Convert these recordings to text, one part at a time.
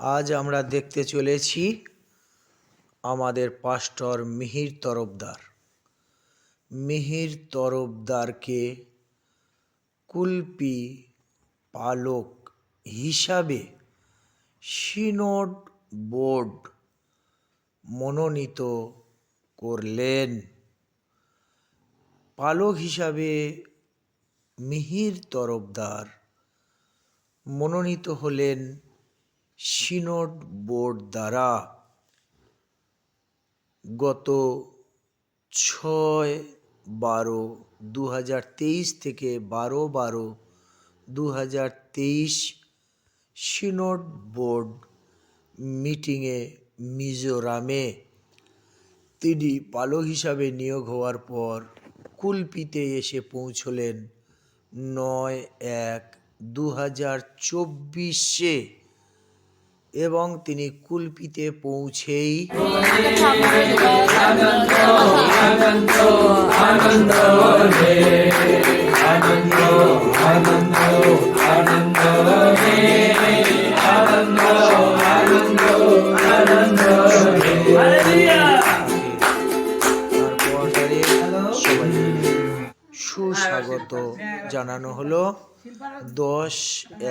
আজ আমরা দেখতে চলেছি আমাদের পাস্টর মিহির তরফদার। মিহির তরফদারকে কুলপি পালক হিসাবে সিনোড বোর্ড মনোনীত করলেন। পালক হিসাবে মিহির তরফদার মনোনীত হলেন সিনোড বোর্ড দ্বারা গত ছয় বারো দু হাজার তেইশ থেকে বারো বারো দু হাজার তেইশ সিনোড বোর্ড মিটিংয়ে মিজোরামে তিনি পালক হিসাবে নিয়োগ হওয়ার পর কুলপিতে এসে পৌঁছলেন নয় এক দু হাজার চব্বিশে। এবং তিনি কুলপিতে পৌঁছেই তারপর জানানো হলো দশ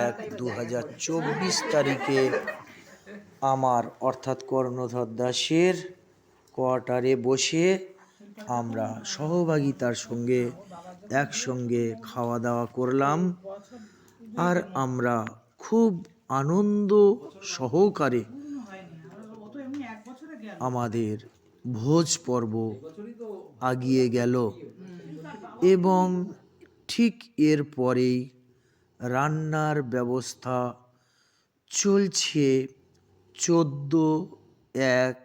এক দু হাজার চব্বিশ তারিখে আমার অর্থাৎ কর্ণধর দাসের কোয়ার্টারে বসে আমরা সহভাগিতার সঙ্গে একসঙ্গে খাওয়া দাওয়া করলাম আর আমরা খুব আনন্দ সহকারে আমাদের ভোজ পর্ব আগিয়ে গেল এবং ঠিক এর পরেই রান্নার ব্যবস্থা চলছে চোদ্দ এক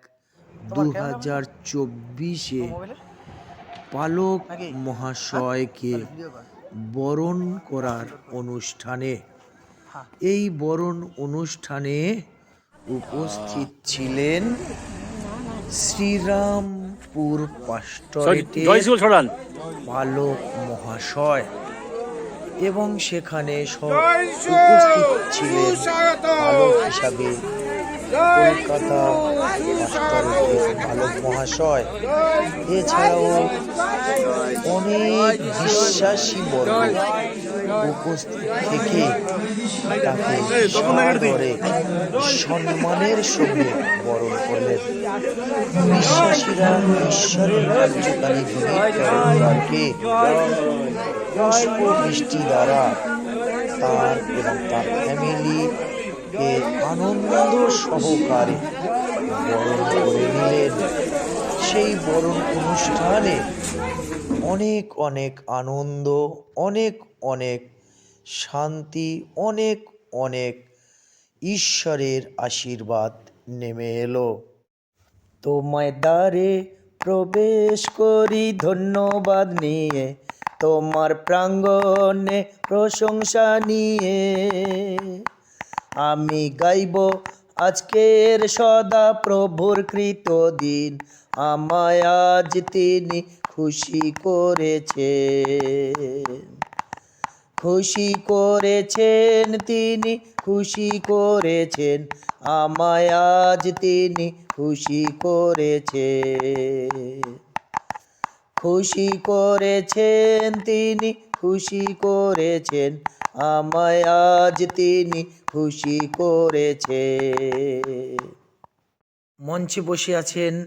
দু হাজার চব্বিশে পালক মহাশয়কে বরণ করার অনুষ্ঠানে। এই বরণ অনুষ্ঠানে উপস্থিত ছিলেন শ্রীরামপুর পাস্টরেটের পালক মহাশয়। এবং সেখানে সব উপস্থিত ছিলেন পালক হিসাবে কলকাতা পাস্টরেটের পালক মহাশয়। এছাড়াও অনেক বিশ্বাসী বর্গ। উপস্থিত থেকে তাকে সাদরে সম্মানের সঙ্গে বরণ করলেন বিশ্বাসীরা ঈশ্বরের কার্যকারী বিবেককে পুষ্প বৃষ্টি দ্বারা তার এবং তার ফ্যামিলি কে আনন্দ সহকারে বরণ করে নিলেন সেই বরণ অনুষ্ঠানে অনেক অনেক আনন্দ, অনেক অনেক শান্তি, অনেক অনেক ঈশ্বরের আশীর্বাদ নেমে এলো। তোমায় দ্বারে প্রবেশ করি ধন্যবাদ নিয়ে, তোমার প্রাঙ্গণে প্রশংসা নিয়ে। আমি গাইব আজকের সদা প্রভুর কৃত দিন। আমায় আজ তিনি খুশি করেছে খুশি করেছেন তিনি, খুশি করেছেন। আমায় আজ তিনি খুশি করেছে খুশি করেছেন তিনি, খুশি করেছেন। আমায় আজ তিনি খুশি করেছে। মঞ্চে বসে আছেন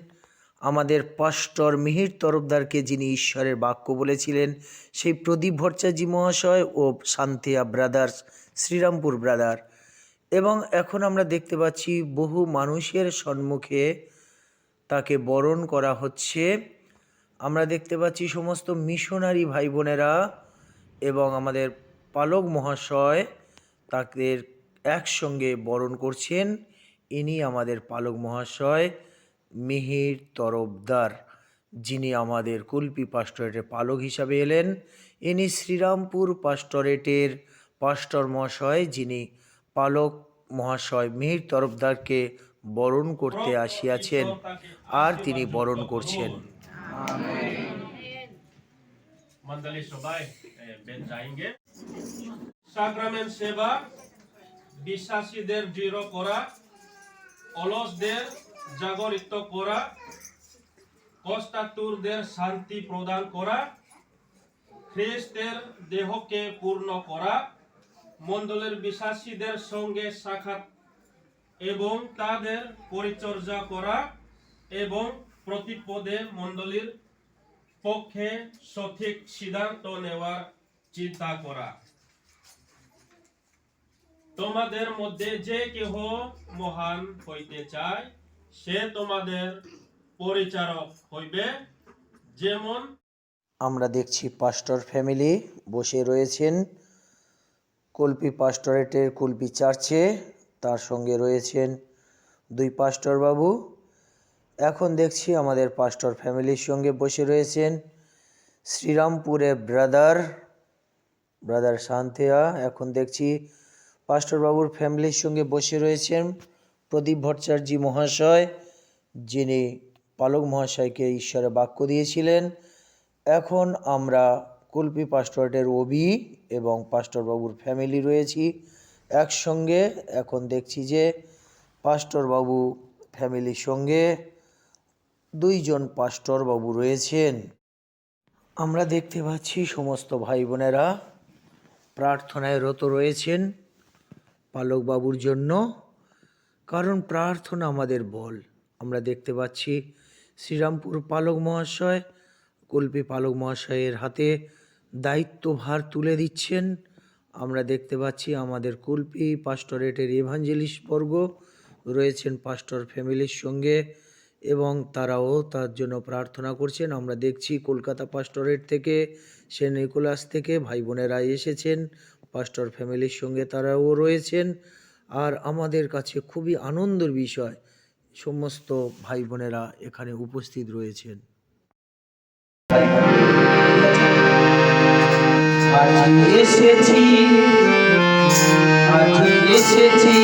আমাদের পাস্টর মিহির তরফদারকে যিনি ঈশ্বরের বাক্য বলেছিলেন, সেই প্রদীপ ভট্টাচার্য মহাশয় ও শান্তিয়া ব্রাদার্স, শ্রীরামপুর ব্রাদার। এবং এখন আমরা দেখতে পাচ্ছি বহু মানুষের সম্মুখে তাকে বরণ করা হচ্ছে। আমরা দেখতে পাচ্ছি সমস্ত মিশনারি ভাই বোনেরা এবং আমাদের পালক মহাশয় তাদের একসঙ্গে বরণ করছেন। ইনি আমাদের পালক মহাশয় মিহির তরফদার যিনি আমাদের কুলপি পাস্টরেটের পালক হিসাবে এলেন। ইনি শ্রীরামপুর পাস্টরেটের পাস্টর মহাশয় যিনি পালক মহাশয় মিহির তরফদারকে বরণ করতে আসিয়াছেন আর তিনি বরণ করছেন। মন্ডলী সবাই সাক্রামেন্ট সেবা, বিশ্বাসীদের দৃঢ় করা, অলসদের জাগরিত করা, কষ্টাতুরদের শান্তি প্রদান করা খ্রিস্টের দেহকে পূর্ণ করা, মণ্ডলের বিশ্বাসীদের সঙ্গে সাক্ষাৎ এবং তাদের পরিচর্যা করা এবং প্রতিপদে মণ্ডলীর পক্ষে সঠিক সিদ্ধান্ত নেওয়ার চিন্তা করা। তোমাদের মধ্যে যে কেহ মহান হইতে চায়, সে তোমাদের পরিচারক হইবে। যেমন আমরা দেখছি পাস্টর ফ্যামিলি বসে রয়েছেন। কল্পি পাস্টরেটের কল্পি চার্চে, তার সঙ্গে রয়েছেন দুই পাস্টর বাবু। এখন দেখছি আমাদের পাস্টর ফ্যামিলির সঙ্গে বসে রয়েছেন শ্রীরামপুরে ব্রাদার ব্রাদার শান্তেয়া এখন দেখছি বাবুর ফ্যামিলির সঙ্গে বসে রয়েছেন প্রদীপ ভট্টাচার্য মহাশয়, যিনি পালক মহাশয়কে ঈশ্বরে বাক্য দিয়েছিলেন। এখন আমরা কুলপি পাস্টরেটের ওবি এবং পাস্টর বাবুর ফ্যামিলি রয়েছি একসঙ্গে। এখন দেখছি যে পাস্টর বাবু ফ্যামিলির সঙ্গে দুইজন পাস্টর বাবু রয়েছেন। আমরা দেখতে পাচ্ছি সমস্ত ভাই বোনেরা, প্রার্থনায় রত রয়েছেন। বাবুর জন্য। কারণ প্রার্থনা আমাদের বল। আমরা দেখতে পাচ্ছি শ্রীরামপুর পালক মহাশয়, কল্পি পালক মহাশয়ের হাতে দায়িত্বভার তুলে দিচ্ছেন। আমরা দেখতে পাচ্ছি আমাদের কুলপি পাস্টরেটের এভাঞ্জেলিস্ট বর্গ রয়েছেন পাস্টর ফ্যামিলির সঙ্গে এবং তারাও তার জন্য প্রার্থনা করছেন। আমরা দেখছি কলকাতা পাস্টরেট থেকে, সেন্ট নিকোলাস থেকে ভাই বোনেরা এসেছেন। পাস্টর ফ্যামিলির সঙ্গে তারাও রয়েছেন আর আমাদের কাছে খুবই আনন্দের বিষয়, সমস্ত ভাই বোনেরা এখানে উপস্থিত রয়েছেন। এসেছি এসেছি